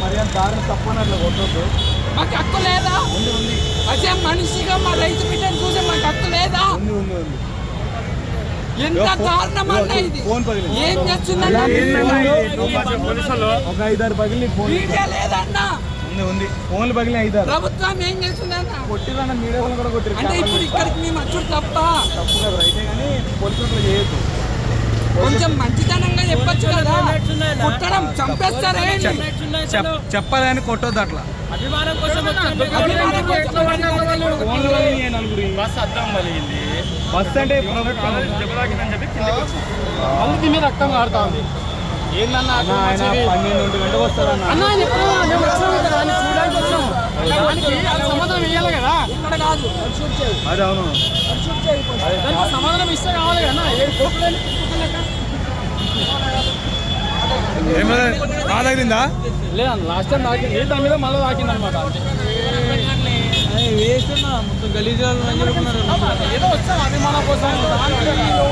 మరి అంత దారిని తప్పనట్లు కొట్టొద్దు. మాకు హక్కు లేదా? ఉంది ఉంది. అసే మనిషిగా మా రైతు బిడ్డను చూసే మాకు హక్కు లేదా? ఉంది ఉంది ఉంది. ఎంత దారుణం అన్న ఇది. ఏం చేస్తుందన్న? ఒక ఐదారు పగిలి ఫోన్. మీడియా లేదన్నా? ఉంది ఉంది. ఫోన్లు పగిలి ఐదారు. ప్రభుత్వం ఏం చేస్తుందన్న? కొట్టిరన్న మీడియా వాళ్ళు కూడా కొట్టిరు అంటే ఇప్పుడు ఇక్కడికి మేము వచ్చుడు తప్ప. తప్పు కదా రైతే కానీ పోలీసులు చేయొద్దు. కొంచెం కదా కొట్టడం చంపేస్తారే చెప్పదని కొట్టొద్దు అట్లా. అభిమానం కోసం బస్ అంటే దెబ్బతాకిందని చెప్పి కిందకి మీద రక్తం ఉంది ఏందన్నా పన్నెండు వస్తారన్న. అన్న మేము కదా చూడడానికి సమాధానం ఇవ్వాలి కదా. ఇక్కడ కాదు అది అవును. దానికి సమాధానం ఇస్తే కావాలి కదా ఏడు కోట్లు తగిలిందా లాస్ట్ టైం తాకింది. దాని మీద మళ్ళీ తాకింది అనమాట వేస్తున్నా మొత్తం గలీజాలు ఏదో వచ్చాం అభిమానం కోసం